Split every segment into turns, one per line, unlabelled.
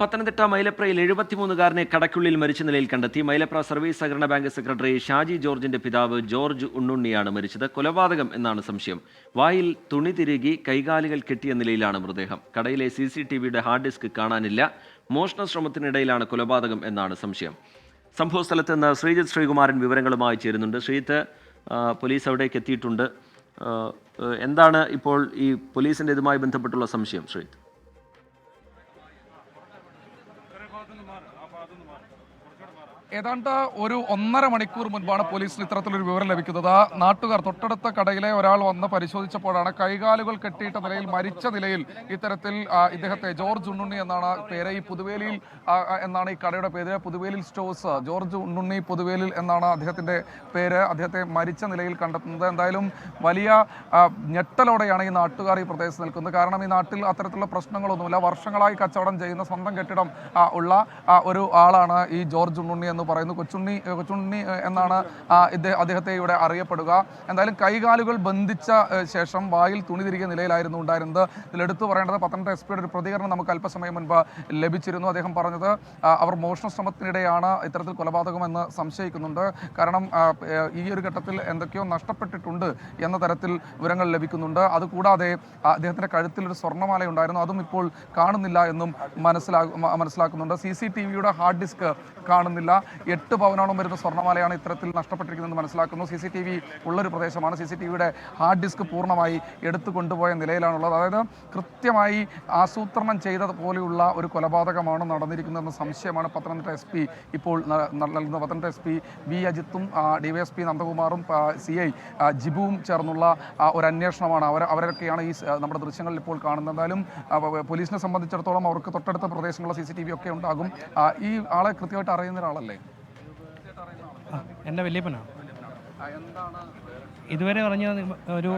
പത്തനംതിട്ട മൈലപ്രയിൽ എഴുപത്തിമൂന്നുകാരനെ കടയ്ക്കുള്ളിൽ മരിച്ച നിലയിൽ കണ്ടെത്തി. മൈലപ്ര സർവീസ് സഹകരണ ബാങ്ക് സെക്രട്ടറി ഷാജി ജോർജിന്റെ പിതാവ് ജോർജ് ഉണ്ണുണ്ണിയാണ് മരിച്ചത്. കൊലപാതകം എന്നാണ് സംശയം. വായിൽ തുണി തിരുകി കൈകാലുകൾ കെട്ടിയ നിലയിലാണ് മൃതദേഹം. കടയിലെ സി സി ടി വിയുടെ ഹാർഡ് ഡിസ്ക് കാണാനില്ല. മോഷണ ശ്രമത്തിനിടയിലാണ് കൊലപാതകം എന്നാണ് സംശയം. സംഭവ സ്ഥലത്ത് നിന്ന് ശ്രീജിത്ത് ശ്രീകുമാരൻ വിവരങ്ങളുമായി ചേരുന്നുണ്ട്. ശ്രീജിത്ത് പോലീസ് അവിടേക്ക് എത്തിയിട്ടുണ്ട്. എന്താണ് ഇപ്പോൾ ഈ പോലീസിന്റെ ഇതുമായി ബന്ധപ്പെട്ടുള്ള സംശയം ശ്രീജിത്ത്?
ഏതാണ്ട് ഒരു ഒന്നര മണിക്കൂർ മുൻപാണ് പോലീസിന് ഇത്തരത്തിലൊരു വിവരം ലഭിക്കുന്നത്. നാട്ടുകാർ തൊട്ടടുത്ത കടയിലെ ഒരാൾ വന്ന് പരിശോധിച്ചപ്പോഴാണ് കൈകാലുകൾ കെട്ടിയിട്ട നിലയിൽ മരിച്ച നിലയിൽ ഇത്തരത്തിൽ ഇദ്ദേഹത്തെ ജോർജ് ഉണ്ണുണ്ണി എന്നാണ് പേര്. ഈ പുതുവേലിയിൽ എന്നാണ് ഈ കടയുടെ പേര്. പുതുവേലിൽ സ്റ്റോഴ്സ് ജോർജ് ഉണ്ണുണ്ണി പുതുവേലിൽ എന്നാണ് അദ്ദേഹത്തിന്റെ പേര്. അദ്ദേഹത്തെ മരിച്ച നിലയിൽ കണ്ടെത്തുന്നത്. എന്തായാലും വലിയ ഞെട്ടലോടെയാണ് ഈ നാട്ടുകാർ ഈ പ്രദേശത്ത് നിൽക്കുന്നത്. കാരണം ഈ നാട്ടിൽ അത്തരത്തിലുള്ള പ്രശ്നങ്ങളൊന്നുമില്ല. വർഷങ്ങളായി കച്ചവടം ചെയ്യുന്ന സ്വന്തം കെട്ടിടം ഉള്ള ഒരു ആളാണ് ഈ ജോർജ് ഉണ്ണുണ്ണി എന്ന് പറയുന്നു. കൊച്ചുണ്ണി കൊച്ചുണ്ണി എന്നാണ് അദ്ദേഹത്തെ ഇവിടെ അറിയപ്പെടുക. എന്തായാലും കൈകാലുകൾ ബന്ധിച്ച ശേഷം വായിൽ തുണി തിരികെ നിലയിലായിരുന്നു ഉണ്ടായിരുന്നത്. ഇതിലെടുത്തു പറയേണ്ടത് പത്തനംതിട്ട എസ് പിയുടെ ഒരു പ്രതികരണം നമുക്ക് അല്പസമയം മുൻപ് ലഭിച്ചിരുന്നു. അദ്ദേഹം പറഞ്ഞത് അവർ മോഷണ ശ്രമത്തിനിടെയാണ് ഇത്തരത്തിൽ കൊലപാതകമെന്ന് സംശയിക്കുന്നുണ്ട്. കാരണം ഈ ഒരു ഘട്ടത്തിൽ എന്തൊക്കെയോ നഷ്ടപ്പെട്ടിട്ടുണ്ട് എന്ന തരത്തിൽ വിവരങ്ങൾ ലഭിക്കുന്നുണ്ട്. അതുകൂടാതെ അദ്ദേഹത്തിന്റെ കഴുത്തിൽ ഒരു സ്വർണമാല ഉണ്ടായിരുന്നു അതും ഇപ്പോൾ കാണുന്നില്ല എന്നും മനസ്സിലാ മനസ്സിലാക്കുന്നുണ്ട്. സി സി ടി വിയുടെ ഹാർഡ് ഡിസ്ക് കാണുന്നില്ല. എട്ട് പവനോളം വരുന്ന സ്വർണമാലയാണ് ഇത്തരത്തിൽ നഷ്ടപ്പെട്ടിരിക്കുന്നത് മനസ്സിലാക്കുന്നു. സി സി ടി വി ഉള്ളൊരു പ്രദേശമാണ്. സി സി ടി വിയുടെ ഹാർഡ് ഡിസ്ക് പൂർണമായി എടുത്തു കൊണ്ടുപോയ നിലയിലാണുള്ളത്. അതായത് കൃത്യമായി ആസൂത്രണം ചെയ്തത് പോലെയുള്ള ഒരു കൊലപാതകമാണ് നടന്നിരിക്കുന്നതെന്ന സംശയമാണ് പത്തനംതിട്ട എസ് പി ഇപ്പോൾ നൽകുന്നത്. Pathanamthitta S P V. അജിത്തും DYSP നന്ദകുമാറും സി ഐ ജിബുവും ചേർന്നുള്ള ഒരു അന്വേഷണമാണ് അവർ അവരൊക്കെയാണ് ഈ നമ്മുടെ ദൃശ്യങ്ങളിൽ ഇപ്പോൾ കാണുന്നത്. എന്തായാലും പോലീസിനെ സംബന്ധിച്ചിടത്തോളം അവർക്ക് തൊട്ടടുത്ത പ്രദേശങ്ങളിലെ സി സി ടി വി ഒക്കെ ഉണ്ടാകും. ഈ ആളെ കൃത്യമായിട്ട് അറിയുന്ന ഒരാളല്ലേ?
ആ, എന്റെ വല്യപ്പനാണ് ഇതുവരെ പറഞ്ഞ ഒരു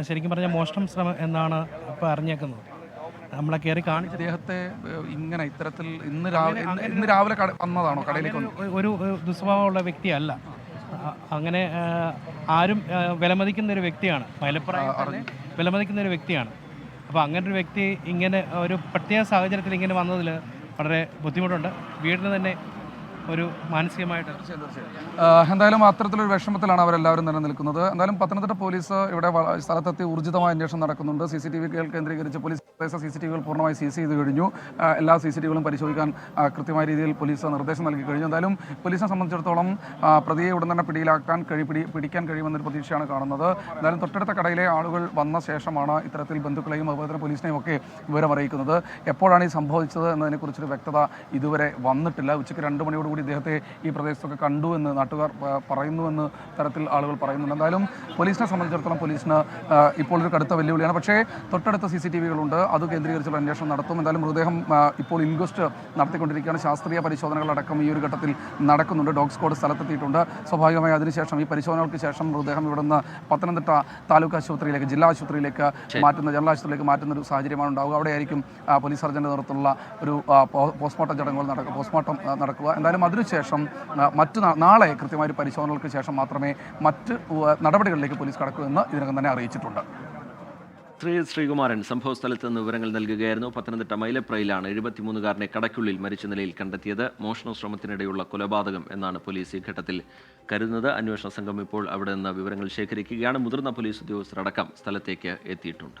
ശരിക്കും പറഞ്ഞ മോഷണം ശ്രമം എന്നാണ് ഇപ്പോൾ അറിഞ്ഞേക്കുന്നത്. നമ്മളെ കയറി കാണിച്ച
അദ്ദേഹത്തെ ഇങ്ങനെ ഇത്തരത്തിൽ ഇന്ന് രാവിലെ ഇന്ന് രാവിലെ വന്നതാണോ കടയിലേക്ക്?
ഒരു- ദുസ്വഭാവമുള്ള വ്യക്തിയല്ല. അങ്ങനെ ആരും വിലമതിക്കുന്ന ഒരു വ്യക്തിയാണ്. മലപ്പുറം വിലമതിക്കുന്ന ഒരു വ്യക്തിയാണ്. അപ്പോൾ അങ്ങനെ ഒരു വ്യക്തി ഇങ്ങനെ ഒരു പ്രത്യേക സാഹചര്യത്തിൽ ഇങ്ങനെ വന്നതിൽ വളരെ ബുദ്ധിമുട്ടുണ്ട്. വീടിന് തന്നെ ഒരു മാനസികമായിട്ട്
എന്തായാലും അത്തരത്തിലൊരു വിഷമത്തിലാണ് അവരെല്ലാവരും നിലനിൽക്കുന്നത്. നിൽക്കുന്നത് എന്തായാലും പത്തനംതിട്ട പോലീസ് ഇവിടെ സ്ഥലത്തെത്തി ഊർജിതമായ അന്വേഷണം നടക്കുന്നുണ്ട്. സി സി ടി വികൾ കേന്ദ്രീകരിച്ച് പോലീസ് സി സി ടി വികൾ പൂർണമായി സീസ് ചെയ്ത് കഴിഞ്ഞു. എല്ലാ സി സി ടി വികളും പരിശോധിക്കാൻ കൃത്യമായ രീതിയിൽ പോലീസ് നിർദ്ദേശം നൽകി കഴിഞ്ഞു. എന്തായാലും പോലീസിനെ സംബന്ധിച്ചിടത്തോളം പ്രതിയെ ഉടൻ തന്നെ പിടിയിലാക്കാൻ കഴി പിടി പിടിക്കാൻ കഴിയുമെന്നൊരു പ്രതീക്ഷയാണ് കാണുന്നത്. എന്തായാലും തൊട്ടടുത്ത കടയിലെ ആളുകൾ വന്ന ശേഷമാണ് ഇത്തരത്തിൽ ബന്ധുക്കളെയും അതുപോലെ തന്നെ പോലീസിനെയും ഒക്കെ വിവരം അറിയിക്കുന്നത് എപ്പോഴാണ് ഈ സംഭവിച്ചത് എന്നതിനെക്കുറിച്ചൊരു വ്യക്തത ഇതുവരെ വന്നിട്ടില്ല. ഉച്ചയ്ക്ക് രണ്ട് മണിയോടുകൂടി ഇദ്ദേഹത്തെ ഈ പ്രദേശത്തൊക്കെ കണ്ടു എന്ന് നാട്ടുകാർ പറയുന്നുവെന്ന് തരത്തിൽ ആളുകൾ പറയുന്നുണ്ട്. എന്തായാലും പോലീസിനെ സംബന്ധിച്ചിടത്തോളം പോലീസിന് ഇപ്പോൾ ഒരു കടുത്ത വെല്ലുവിളിയാണ്. പക്ഷേ തൊട്ടടുത്ത സി സി ടി വികളുണ്ട്. അത് കേന്ദ്രീകരിച്ചുള്ള അന്വേഷണം നടത്തും. എന്തായാലും മൃതദേഹം ഇപ്പോൾ ഇൻക്വസ്റ്റ് നടത്തിക്കൊണ്ടിരിക്കുകയാണ്. ശാസ്ത്രീയ പരിശോധനകളടക്കം ഈ ഒരു ഘട്ടത്തിൽ നടക്കുന്നുണ്ട്. ഡോഗ് സ്ക്വാഡ് സ്ഥലത്തെത്തിയിട്ടുണ്ട്. സ്വാഭാവികമായി അതിനുശേഷം ഈ പരിശോധനകൾക്ക് ശേഷം മൃതദേഹം ഇവിടുന്ന് പത്തനംതിട്ട താലൂക്ക് ആശുപത്രിയിലേക്ക് ജില്ലാ ആശുപത്രിയിലേക്ക് മാറ്റുന്ന ജനറൽ ആശുപത്രിയിലേക്ക് മാറ്റുന്ന ഒരു സാഹചര്യമാണ് ഉണ്ടാവുക. അവിടെയായിരിക്കും പോലീസ് സർജന്റെ നേതൃത്വത്തിലുള്ള ഒരു പോസ്റ്റ്മോർട്ടം ചടങ്ങുകൾ നടക്കുക പോസ്റ്റ്മോർട്ടം നടക്കുക. എന്തായാലും അതിനുശേഷം മറ്റ് നാളെ കൃത്യമായ പരിശോധനകൾക്ക് ശേഷം മാത്രമേ മറ്റ് നടപടികളിലേക്ക് പോലീസ് കടക്കൂ എന്ന് ഇതിനകം തന്നെ അറിയിച്ചിട്ടുണ്ട്.
ശ്രീ ശ്രീകുമാരൻ സംഭവ സ്ഥലത്ത് നിന്ന് വിവരങ്ങൾ നൽകുകയായിരുന്നു. പത്തനംതിട്ട മൈലപ്രയിലാണ് എഴുപത്തിമൂന്നുകാരനെ കടയ്ക്കുള്ളിൽ മരിച്ച നിലയിൽ കണ്ടെത്തിയത്. മോഷണ ശ്രമത്തിനിടെയുള്ള കൊലപാതകം എന്നാണ് പോലീസ് ഈ ഘട്ടത്തിൽ കരുതുന്നത്. അന്വേഷണ സംഘം ഇപ്പോൾ അവിടെ നിന്ന് വിവരങ്ങൾ ശേഖരിക്കുകയാണ്. മുതിർന്ന പോലീസ് ഉദ്യോഗസ്ഥരടക്കം സ്ഥലത്തേക്ക് എത്തിയിട്ടുണ്ട്.